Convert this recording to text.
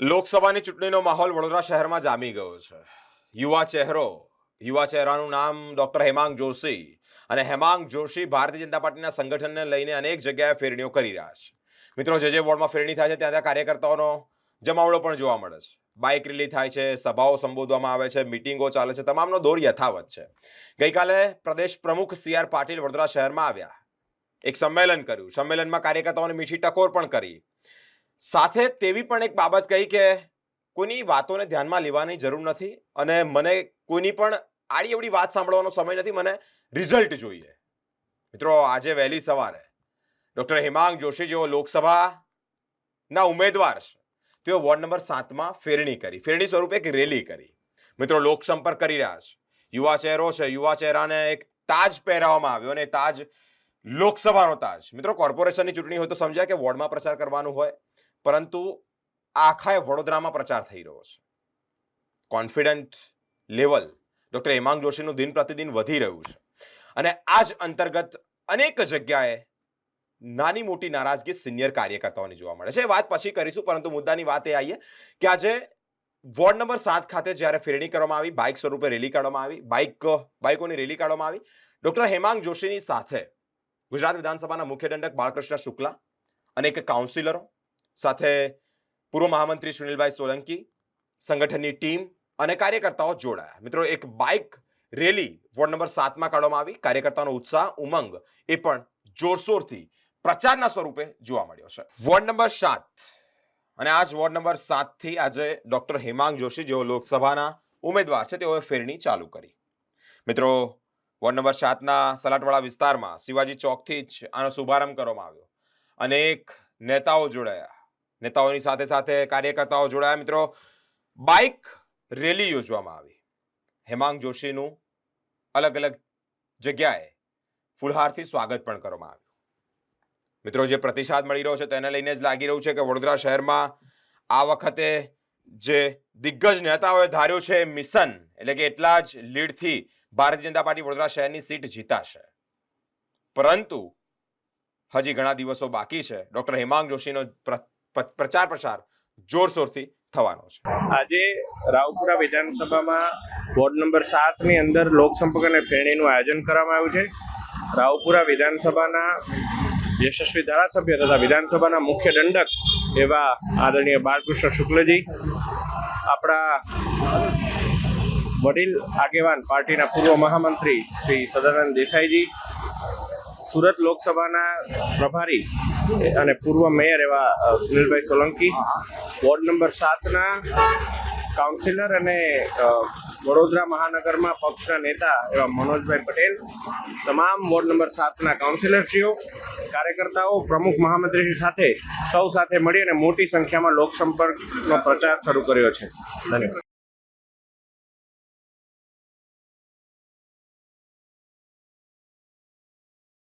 લોકસભાની ચૂંટણીનો માહોલ વડોદરા શહેરમાં જામી ગયો છે. યુવા ચહેરો, યુવા ચહેરાનું નામ ડોક્ટર હેમાંગ જોશી અને હેમાંગ જોશી ભારતીય જનતા પાર્ટીના સંગઠનને લઈને અનેક જગ્યાએ ફેરણીઓ કરી રહ્યા છે. મિત્રો, જે જે વોર્ડમાં ફેરણી થાય છે, ત્યાં ત્યાં કાર્યકર્તાઓનો જમાવડો પણ જોવા મળે છે. બાઇક રેલી થાય છે, સભાઓ સંબોધવામાં આવે છે, મિટિંગો ચાલે છે, તમામનો દોર યથાવત છે. ગઈકાલે પ્રદેશ પ્રમુખ સી આર પાટીલ વડોદરા શહેરમાં આવ્યા. એક સંમેલન કર્યું. સંમેલનમાં કાર્યકર્તાઓને મીઠી ટકોર પણ કરી. સાથે તેવી પણ એક બાબત કહી કે કોઈની વાતોને ધ્યાનમાં લેવાની જરૂર નથી અને મને કોઈની પણ આડી એવડી વાત સાંભળવાનો સમય નથી, મને રિઝલ્ટ જોઈએ. મિત્રો, આજે વહેલી સવારે ડૉક્ટર હેમાંગ જોશી જેઓ લોકસભાના ઉમેદવાર છે, તેઓ વોર્ડ નંબર સાતમાં ફેરણી કરી, ફેરણી સ્વરૂપે એક રેલી કરી. મિત્રો લોકસંપર્ક કરી રહ્યા છે. યુવા ચહેરો છે, યુવા ચહેરાને એક તાજ પહેરાવવામાં આવ્યો અને તાજ લોકસભાનો તાજ. મિત્રો, કોર્પોરેશનની ચૂંટણી હોય તો સમજાય કે વોર્ડમાં પ્રચાર કરવાનું હોય. પરંતુ આખાએ વડોદરામાં પ્રચાર થઈ રહ્યો છે. કોન્ફિડન્ટ લેવલ ડૉક્ટર હેમાંગ જોશીનું દિન પ્રતિદિન વધી રહ્યું છે. અને આ જ અંતર્ગત અનેક જગ્યાએ નાની મોટી નારાજગી સિનિયર કાર્યકર્તાઓની જોવા મળે છે. એ વાત પછી કરીશું, પરંતુ મુદ્દાની વાત એ આવીએ કે આજે વોર્ડ નંબર સાત ખાતે જ્યારે ફેરણી કરવામાં આવી, બાઇક સ્વરૂપે રેલી કાઢવામાં આવી, બાઇક, બાઇકોની રેલી કાઢવામાં આવી ડૉક્ટર હેમાંગ જોશીની સાથે ગુજરાત વિધાનસભાના મુખ્ય દંડક બાળકૃષ્ણ શુક્લા અનેક કાઉન્સિલરો સાથે પૂર્વ મહામંત્રી સુનિલભાઈ સોલંકી, સંગઠનની ટીમ અને કાર્યકર્તાઓ જોડાયા. મિત્રો, એક બાઇક રેલી વોર્ડ નંબર સાતમાં કાઢવામાં આવી. કાર્યકર્તાનો ઉત્સાહ, ઉમંગ એ પણ જોરશોરથી પ્રચારના સ્વરૂપે જોવા મળ્યો છે. વોર્ડ નંબર સાત. અને આ જ વોર્ડ નંબર સાતથી આજે ડોક્ટર હેમાંગ જોશી, જેઓ લોકસભાના ઉમેદવાર છે, તેઓએ ફેરણી ચાલુ કરી. મિત્રો, વોર્ડ નંબર સાતના સલાટવાળા વિસ્તારમાં શિવાજી ચોકથી જ આનો શુભારંભ કરવામાં આવ્યો. અનેક નેતાઓ જોડાયા. નેતાઓની સાથે સાથે કાર્યકર્તાઓ જોડાયા. મિત્રો, બાઇક રેલી યોજવામાં આવી. હેમાંગ જોશીનું અલગ અલગ જગ્યાએ ફુલહારથી સ્વાગત પણ કરવામાં આવ્યું. મિત્રો, જે પ્રતિસાદ મળી રહ્યો છે તેને લઈને જ લાગી રહ્યું છે કે વડોદરા શહેરમાં આ વખતે જે દિગ્ગજ નેતાઓએ ધાર્યું છે મિશન, એટલે કે એટલા જ લીડથી ભારતીય જનતા પાર્ટી વડોદરા શહેરની સીટ જીતાશે. પરંતુ હજી ઘણા દિવસો બાકી છે. ડોક્ટર હેમાંગ જોશીનો પ્રચાર પ્રસાર જોરશોરથી થવાનો છે. આજે રાવપુરા વિધાનસભામાં વોર્ડ નંબર સાતની અંદર લોકસંપર્ક અને ફેરણીનું આયોજન કરવામાં આવ્યું છે. રાવપુરા વિધાનસભાના યશસ્વી ધારાસભ્ય તથા વિધાનસભાના મુખ્ય દંડક એવા આદરણીય બાળકૃષ્ણ શુક્લજી, આપણા વડીલ આગેવાન પાર્ટીના પૂર્વ મહામંત્રી શ્રી સદાનંદ દેસાઈજી સુરત લોકસભાના પ્રભારી અને પૂર્વ મેયર એવા સુનિલભાઈ સોલંકી, વોર્ડ નંબર સાતના કાઉન્સિલર અને વડોદરા મહાનગરમાં પક્ષના નેતા એવા મનોજભાઈ પટેલ, તમામ વોર્ડ નંબર સાતના કાઉન્સિલરશ્રીઓ, કાર્યકર્તાઓ, પ્રમુખ મહામંત્રી સાથે સૌ સાથે મળી અને મોટી સંખ્યામાં લોકસંપર્કનો પ્રચાર શરૂ કર્યો છે. ધન્યવાદ.